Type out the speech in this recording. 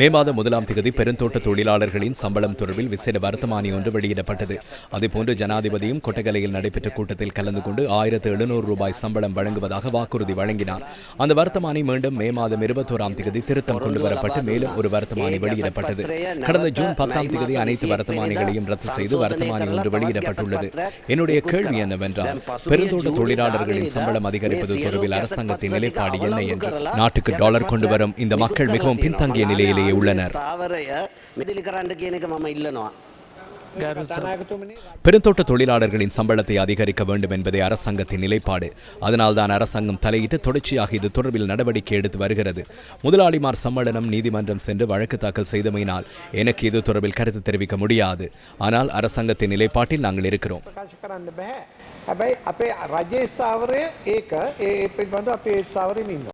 மே மாதம் முதலாம் தேதி பெருந்தோட்ட தொழிலாளர்களின் சம்பளம் தொடர்பில் விசேட வர்த்தமானி ஒன்று வெளியிடப்பட்டது. அதேபோன்று ஜனாதிபதியும் கொட்டகலையில் நடைபெற்ற கூட்டத்தில் கலந்து கொண்டு ஆயிரத்து எழுநூறு ரூபாய் சம்பளம் வழங்குவதாக வாக்குறுதி வழங்கினார். அந்த வர்த்தமானி மீண்டும் மே மாதம் இருபத்தோராம் தேதி திருத்தம் கொண்டு மேலும் ஒரு வர்த்தமானி வெளியிடப்பட்டது. கடந்த ஜூன் பத்தாம் தேதி அனைத்து வர்த்தமானிகளையும் ரத்து செய்து வர்த்தமானி ஒன்று வெளியிடப்பட்டுள்ளது. என்னுடைய கேள்வி என்னவென்றால் பெருந்தோட்ட தொழிலாளர்களின் சம்பளம் அதிகரிப்பது தொடர்பில் அரசாங்கத்தின் நிலைப்பாடு என்ன என்று? நாட்டுக்கு டாலர் கொண்டு வரும் இந்த மக்கள் மிகவும் பின்தங்கிய நிலையிலேயே உள்ளனர் ස්ථාවරය මෙදිලි කරන්න කියන එක මම ඉල්ලනවා. பெருந்தோட்ட தொழிலாளர்களின் சம்பளத்தை அதிகரிக்க வேண்டும் என்பதே அரசாங்கத்தின் நிலைப்பாடு அதனால்தான் அரசாங்கம் தலையிட்டு தொடர்ச்சியாக இது தொடர்பில் நடவடிக்கை எடுத்து வருகிறது முதலாளிமார் சம்மேளனம் நீதிமன்றம் சென்று வழக்கு தாக்கல் செய்தமையினால் எனக்கு இது தொடர்பில் கருத்து தெரிவிக்க முடியாது ஆனால் அரசாங்கத்தின் நிலைப்பாட்டில் நாங்கள் இருக்கிறோம் ප්‍රකාශ කරන්න බැහැ. හැබැයි අපේ රජයේ ස්ථාවරය ඒක ඒ පිළිබඳ අපේ ස්ථාවරයෙන් ඉන්නවා.